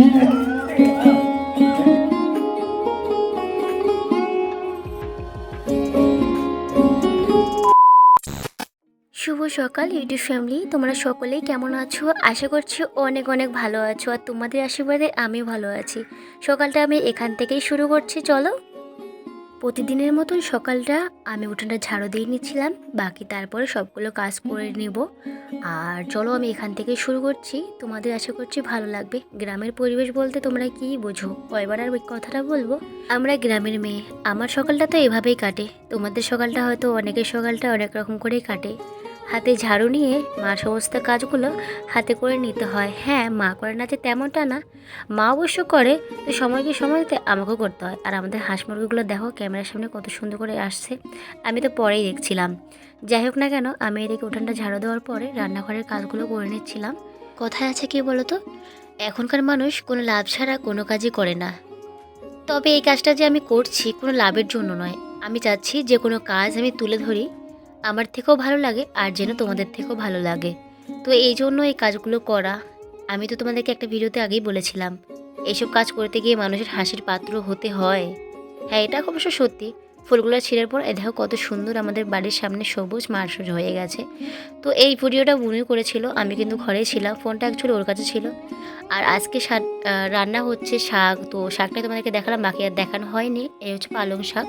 শুভ সকাল YouTube family তোমরা সকলেই কেমন আছো? আশা করছি অনেক অনেক ভালো আছো, আর তোমাদের আশীর্বাদে আমি ভালো আছি। সকালটা আমি এখান থেকেই শুরু করছি, চলো। প্রতিদিনের মতন সকালটা আমি উঠোনটা ঝাড়ু দিয়ে নিচ্ছিলাম, বাকি তারপরে সবগুলো কাজ করে নেব। আর চলো আমি এখান থেকে শুরু করছি। তোমাদের আশা করছি ভালো লাগবে। গ্রামের পরিবেশ বলতে তোমরা কি বোঝো? কয়বার আর ওই কথাটা বলব? আমরা গ্রামের মেয়ে। আমার সকালটা তো এভাবেই কাটে। তোমাদের সকালটা হয়তো অনেকের সকালটা অনেক রকম করেই কাটে। হাতে ঝাড়ু নিয়ে মা সমস্ত কাজগুলো হাতে করে নিতে হয়। হ্যাঁ মা করে না যে তেমনটা না। মা অবশ্য করে, তো সময়কে সময় দিতে আমাকেও করতে হয়। আর আমাদের হাঁস মুরগিগুলো দেখো, ক্যামেরার সামনে কত সুন্দর করে আসছে। আমি তো পরেই দেখছিলাম। যাই হোক না কেন, আমি এদিকে উঠানটা ঝাড়ু দেওয়ার পরে রান্নাঘরের কাজগুলো করে নিচ্ছিলাম। কথায় আছে কি বলো তো এখনকার মানুষ কোনো লাভ ছাড়া কোনো কাজই করে না। তবে এই কাজটা যে আমি করছি কোনো লাভের জন্য নয়। আমি চাচ্ছি যে কোনো কাজ আমি তুলে ধরি আমার থেকেও ভালো লাগে আর যেন তোমাদের থেকেও ভালো লাগে। তো এই জন্য এই কাজগুলো করা। আমি তো তোমাদেরকে একটা ভিডিওতে আগেই বলেছিলাম এইসব কাজ করতে গিয়ে মানুষের হাসির পাত্র হতে হয়। হ্যাঁ এটা অবশ্য সত্যি। ফুলগুলো ছিঁড়ার পর এ দেখো কত সুন্দর আমাদের বাড়ির সামনে সবুজ মার্সুজ হয়ে গেছে। তো এই ভিডিওটা বুনি করেছিল আমি কিন্তু ঘরেই ছিলাম ফোনটা অ্যাকচুয়ালি ওর কাছে ছিল। আর আজকে শাক রান্না হচ্ছে শাক তো শাকটা তোমাদেরকে দেখালাম বাকি আর দেখানো হয়নি এই হচ্ছে পালং শাক।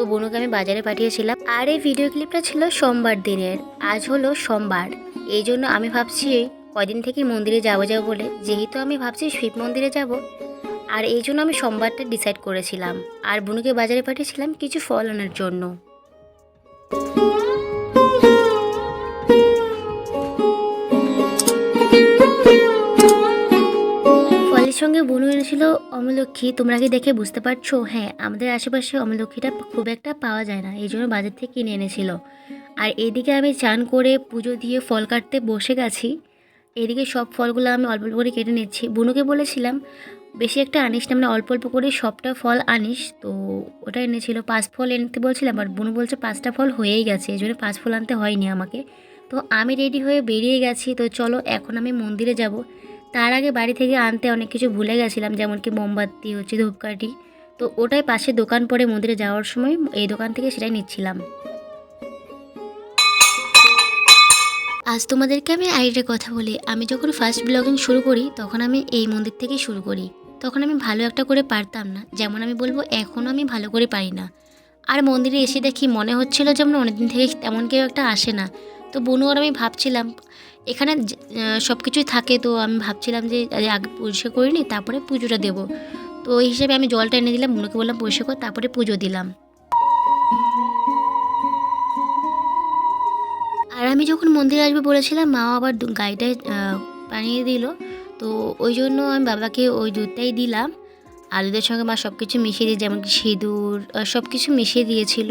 তো বনুকে আমি বাজারে পাঠিয়েছিলাম। আর এই ভিডিও ক্লিপটা ছিল সোমবার দিনের। আজ হলো সোমবার। এই জন্য আমি ভাবছি কদিন থেকে মন্দিরে যাব যাব বলে। যেহেতু আমি ভাবছি শিব মন্দিরে যাব। আর এই জন্য আমি সোমবারটা ডিসাইড করেছিলাম। আর বনুকে বাজারে পাঠিয়েছিলাম কিছু ফল আনার জন্য। সঙ্গে বনু এনেছিল অমলক্ষী। তোমরা কি দেখে বুঝতে পারছ? হ্যাঁ আমাদের আশেপাশে অমলক্ষীটা খুব একটা পাওয়া যায় না এই জন্য বাজার থেকে কিনে এনেছিল। আর এদিকে আমি চান করে পুজো দিয়ে ফল কাটতে বসে গেছি। এদিকে সব ফলগুলো আমি অল্প অল্প করে কেটে নিচ্ছি। বুনুকে বলেছিলাম, বেশি একটা আনিস না মানে অল্প অল্প করে সবটা ফল আনিস। তো ওটা এনেছিল, পাঁচ ফল এনতে বলছিলাম, আর বুনু বলছে, পাঁচটা ফল হয়েই গেছে এই জন্য পাঁচ ফল আনতে হয়নি আমাকে। তো আমি রেডি হয়ে বেরিয়ে গেছি। তো চলো, এখন আমি মন্দিরে যাব। তার আগে বাড়ি থেকে আনতে অনেক কিছু ভুলে গেছিলাম যেমন কি মোমবাতি, হচ্ছে ধূপকাঠি। তো ওটাই পাশে দোকান পড়ে মন্দিরে যাওয়ার সময় এই দোকান থেকে সেটাই নিচ্ছিলাম। আজ তোমাদেরকে আমি আইডিয়ার কথা বলি। আমি যখন ফার্স্ট ব্লগিং শুরু করি, তখন আমি এই মন্দির থেকেই শুরু করি। তখন আমি ভালো একটা করে পারতাম না। যেমন আমি বলব এখনও আমি ভালো করে পারি না। আর মন্দিরে এসে দেখি মনে হচ্ছিল যেমন অনেকদিন থেকে তেমন কেউ একটা আসে না। তো বনু আর আমি ভাবছিলাম, এখানে সব কিছুই থাকে তো আমি ভাবছিলাম যে আগে পরিষ্কার করে নিই, তারপরে পুজোটা দেবো। তো ওই হিসাবে আমি জলটা এনে দিলাম, বনুকে বললাম পরিষ্কার কর, তারপরে পুজো দিলাম। আর আমি যখন মন্দিরে আসবে বলেছিলাম, মা আবার গাড়িটায় বানিয়ে দিল। তো ওই জন্য আমি বাবাকে ওই দুধটাই দিলাম। আর দুধের সঙ্গে মা সব কিছু মিশিয়ে দিয়ে যেমন সিঁদুর সব কিছু মিশিয়ে দিয়েছিল।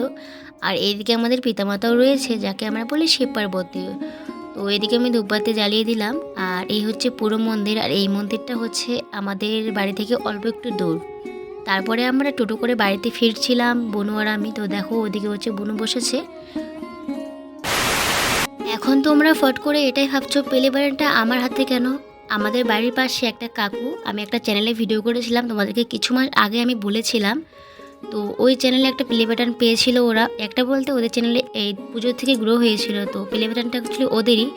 আর এদিকে আমাদের পিতামাতাও রয়েছে, যাকে আমরা বলি শিব পার্বতী তো এদিকে আমি ধূপবাতি জ্বালিয়ে দিলাম, আর এই হচ্ছে পুরো মন্দির, আর এই মন্দিরটা হচ্ছে আমাদের বাড়ি থেকে অল্প একটু দূর। তারপরে আমরা টোটো করে বাড়িতে ফিরছিলাম, বনু আর আমি। তো দেখো, ওদিকে হচ্ছে বনু বসেছে। এখন তোমরা ফট করে এটাই ভাবছ, পেলে বারেনটা আমার হাতে কেন? আমাদের বাড়ির পাশে একটা কাকু, আমি একটা চ্যানেলে ভিডিও করেছিলাম, তোমাদেরকে কিছু মাস আগে আমি বলেছিলাম। তো ওই চ্যানেলে একটা প্লে বাটন পেয়েছিল ওরা। একটা বলতে ওদের চ্যানেলে এই পুজোর থেকে গ্রো হয়েছিল, তো প্লে বাটনটা ছিল ওদেরই।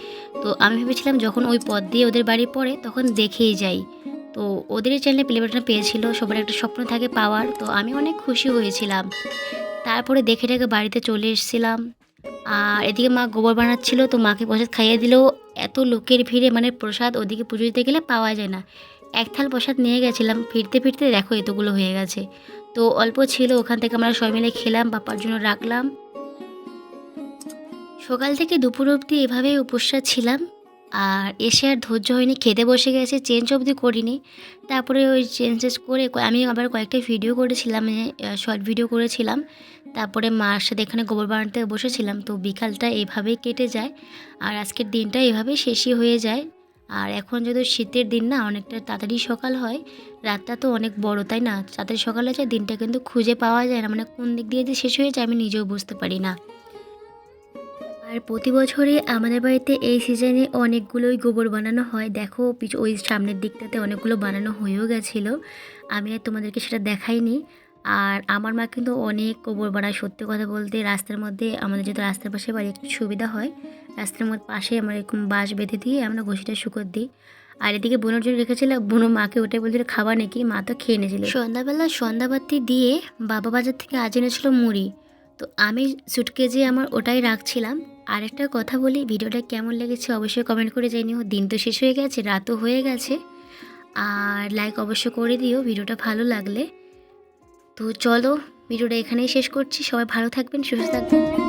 তো আমি ভেবেছিলাম যখন ওই পথ দিয়ে ওদের বাড়ি পড়ে, তখন দেখেই যাই। তো ওদের চ্যানেলে প্লে বাটন পেয়েছিল, সবার একটা স্বপ্ন থাকে পাওয়ার। তো আমি অনেক খুশি হয়েছিলাম। তারপরে দেখে দেখে বাড়িতে চলে এসেছিলাম। আর এদিকে মা গোবর বানাচ্ছিল, তো মাকে প্রসাদ খাইয়ে দিলেও এত লোকের ভিড়ে মানে প্রসাদ ওদিকে পুজো দিতে গেলে পাওয়া যায় না। এক থাল প্রসাদ নিয়ে গেছিলাম, ফিরতে ফিরতে দেখো এতগুলো হয়ে গেছে। তো অল্প ছিল, ওখান থেকে আমরা সবাই মিলে খেলাম বাপার জন্য রাখলাম। সকাল থেকে দুপুর অবধি এভাবেই উপস্যাত ছিলাম। আর এসে আর ধৈর্য হয়নি, খেতে বসে গেছে চেঞ্জ অবধি করিনি। তারপরে ওই চেঞ্জেস করে, আমি আবার কয়েকটা ভিডিও করেছিলাম শর্ট ভিডিও করেছিলাম। তারপরে মার সাথে এখানে গোবর বানাতে বসেছিলাম। তো বিকালটা এভাবেই কেটে যায় আর আজকের দিনটা এভাবেই শেষই হয়ে যায়। আর এখন যদি শীতের দিন না, অনেকটা তাড়াতাড়ি সকাল হয়। রাতটা তো অনেক বড়, তাই না? তাড়াতাড়ি সকালে যায় দিনটা কিন্তু খুঁজে পাওয়া যায় না মানে কোন দিক দিয়ে যে শেষ হয়ে যায় আমি নিজেও বুঝতে পারি না। আর প্রতি বছরই আমাদের বাড়িতে এই সিজনে অনেকগুলোই গোবর বানানো হয়। দেখো ওই সামনের দিকটাতে অনেকগুলো বানানো হয়েও গেছিল। আমি আর তোমাদেরকে সেটা দেখাইনি। আর আমার মা কিন্তু অনেক গোবর বাড়ায় সত্যি কথা বলতে রাস্তার মধ্যে আমাদের যেহেতু রাস্তার পাশে বাড়ি, একটু সুবিধা হয়। রাস্তার মধ্যে পাশে আমরা এরকম বাঁশ বেঁধে দিয়ে আমরা ঘষিটা শুকোর দিই। আর এদিকে বোনের জন্য রেখেছিলাম বোনো মাকে ওটাই বলছিল, খাবার নাকি? মা তো খেয়ে নিয়েছিল। সন্ধ্যাবেলা সন্ধ্যাবাতি দিয়ে বাবা বাজার থেকে আজ এনেছিল মুড়ি। তো আমি সুটকেজে আমার ওটাই রাখছিলাম। আরেকটা কথা বলি, ভিডিওটা কেমন লেগেছে অবশ্যই কমেন্ট করে জানিও। দিন তো শেষ হয়ে গেছে, রাতও হয়ে গেছে। আর লাইক অবশ্যই করে দিও, ভিডিওটা ভালো লাগলে। তো চলো ভিডিওটা এখানেই শেষ করছি। সবাই ভালো থাকবেন সুস্থ থাকবেন।